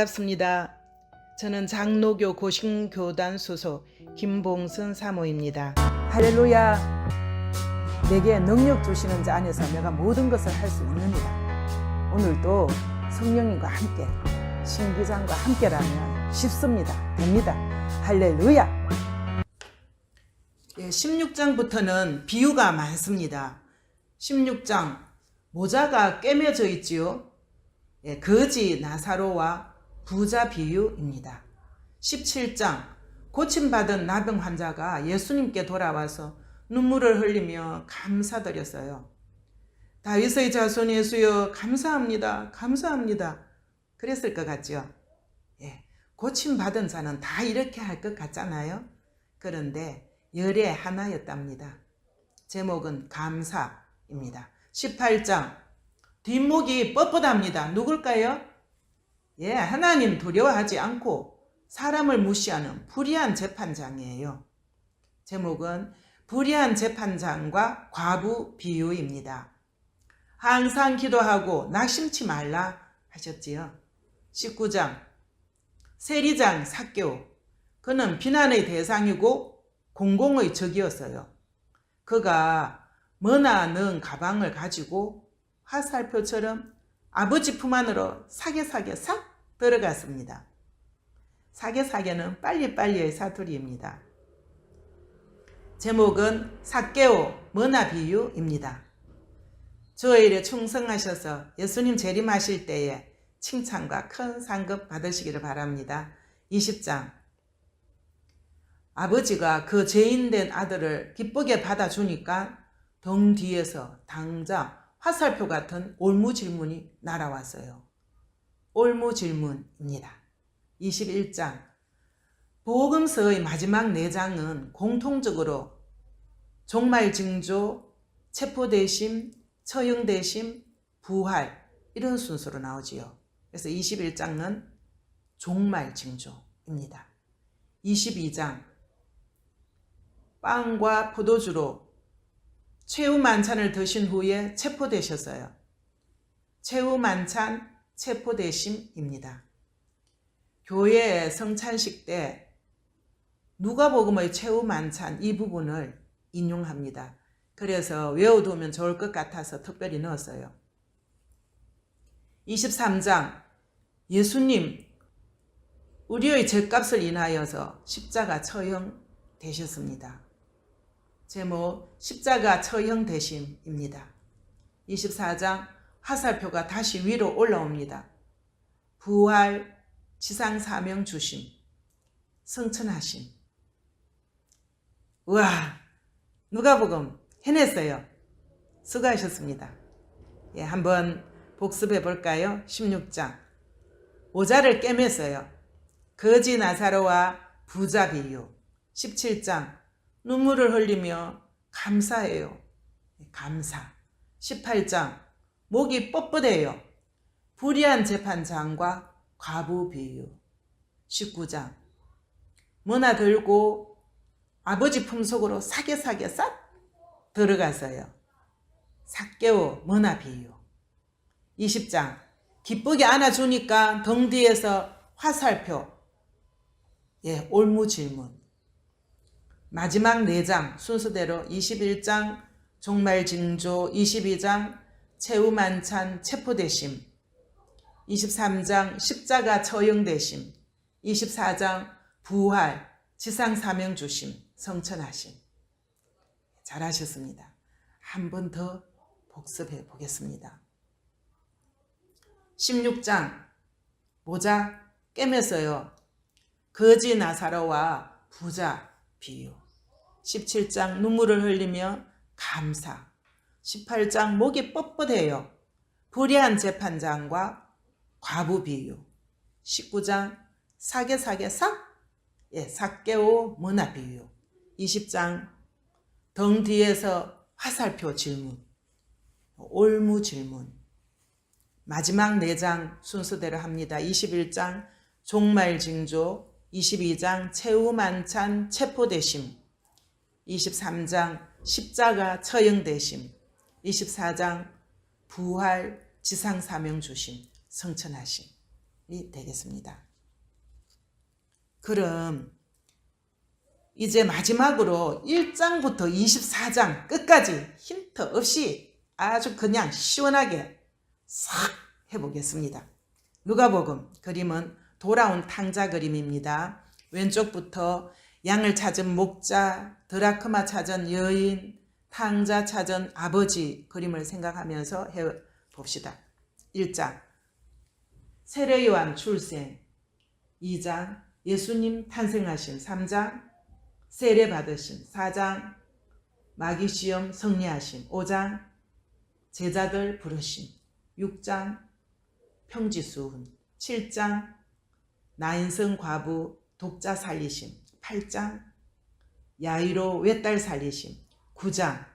반갑습니다. 저는 장로교 고신교단 소속 김봉선 사모입니다. 할렐루야. 내게 능력 주시는 자 안에서 내가 모든 것을 할 수 있느니라. 오늘도 성령님과 함께 신기장과 함께라면 쉽습니다. 됩니다. 할렐루야. 예, 16장부터는 비유가 많습니다. 16장 모자가 꿰매져 있지요. 예, 거지 나사로와 부자 비유입니다. 17장 고침받은 나병 환자가 예수님께 돌아와서 눈물을 흘리며 감사드렸어요. 다윗의 자손 예수여 감사합니다. 감사합니다. 그랬을 것 같죠? 예, 고침받은 자는 다 이렇게 할 것 같잖아요. 그런데 열의 하나였답니다. 제목은 감사입니다. 18장 뒷목이 뻣뻣합니다. 누굴까요? 예, 하나님 두려워하지 않고 사람을 무시하는 불의한 재판장이에요. 제목은 불의한 재판장과 과부 비유입니다. 항상 기도하고 낙심치 말라 하셨지요. 19장 세리장 사개오 그는 비난의 대상이고 공공의 적이었어요. 그가 머나 넣은 가방을 가지고 화살표처럼 아버지 품 안으로 사게사게 싹 들어갔습니다. 사게사게는 빨리빨리의 사투리입니다. 제목은 사개오 머나 비유입니다. 주의 일에 충성하셔서 예수님 재림하실 때에 칭찬과 큰 상급 받으시기를 바랍니다. 20장 아버지가 그 죄인된 아들을 기쁘게 받아주니까 등 뒤에서 당장 화살표 같은 올무 질문이 날아왔어요. 올무 질문입니다. 21장 보험서의 마지막 4장은 공통적으로 종말 징조, 체포 대심, 처형 대심, 부활 이런 순서로 나오지요. 그래서 21장은 종말 징조입니다. 22장 빵과 포도주로 최후 만찬을 드신 후에 체포되셨어요. 최후 만찬 체포되심입니다. 교회 성찬식 때 누가복음의 최후 만찬 이 부분을 인용합니다. 그래서 외워두면 좋을 것 같아서 특별히 넣었어요. 23장 예수님 우리의 죄값을 인하여서 십자가 처형되셨습니다. 제목 십자가 처형되심입니다. 24장 화살표가 다시 위로 올라옵니다. 부활 지상 사명 주심 성천하심 우와 누가복음 해냈어요. 수고하셨습니다. 예, 한번 복습해 볼까요? 16장 모자를 꿰맸어요. 거지 나사로와 부자 비유 17장 눈물을 흘리며 감사해요. 감사 18장 목이 뻣뻣해요. 불의한 재판장과 과부 비유. 19장. 뭐나 들고 아버지 품속으로 사게사게 싹 들어가서요. 삭개오 뭐나 비유. 20장. 기쁘게 안아주니까 등 뒤에서 화살표. 예 올무 질문. 마지막 4장 순서대로 21장 종말 징조 22장 최후 만찬 체포대심 23장 십자가 처형대심 24장 부활 지상 사명 주심 성천하심 잘하셨습니다. 한 번 더 복습해 보겠습니다. 16장 모자 꿰맸어요. 거지 나사로와 부자 비유 17장 눈물을 흘리며 감사 18장 목이 뻣뻣해요. 불의한 재판장과 과부 비유. 19장 사게 사게 삭? 예, 삭개오 문화 비유. 20장 등 뒤에서 화살표 질문. 올무 질문. 마지막 4장 순서대로 합니다. 21장 종말 징조. 22장 최후 만찬 체포대심. 23장 십자가 처형대심 24장 부활 지상 사명 주심 성천하심 되겠습니다. 그럼 이제 마지막으로 1장부터 24장 끝까지 힌트 없이 아주 그냥 시원하게 싹 해보겠습니다. 누가복음 그림은 돌아온 탕자 그림입니다. 왼쪽부터 양을 찾은 목자, 드라크마 찾은 여인, 탕자 찾은 아버지 그림을 생각하면서 해 봅시다. 1장. 세례요한 출생. 2장. 예수님 탄생하심 3장. 세례 받으심 4장. 마귀 시험 승리하심 5장. 제자들 부르심 6장. 평지수훈 7장. 나인성 과부 독자 살리심 8장. 야이로 외딸 살리심 9장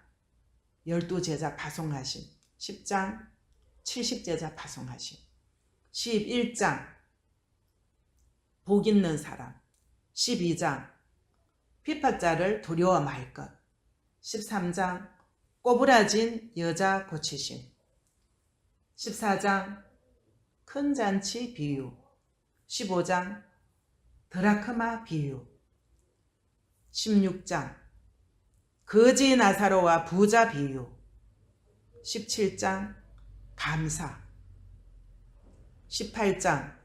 열두 제자 파송하심 10장 70제자 파송하심 11장 복 있는 사람 12장 피파자를 두려워 말 것 13장 꼬부라진 여자 고치심 14장 큰 잔치 비유 15장 드라크마 비유 16장 거지 나사로와 부자 비유. 17장 감사. 18장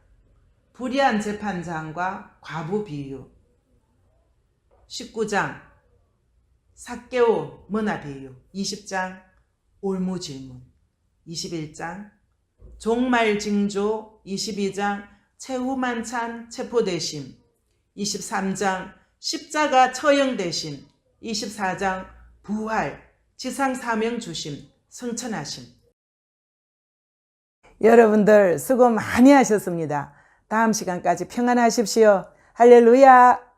불의한 재판장과 과부 비유. 19장 사개오 문화 비유. 20장 올무질문. 21장 종말징조. 22장 최후만찬 체포대심. 23장 십자가 처형대심 24장 부활 지상 사명 주심 성천하심 여러분들 수고 많이 하셨습니다. 다음 시간까지 평안하십시오. 할렐루야!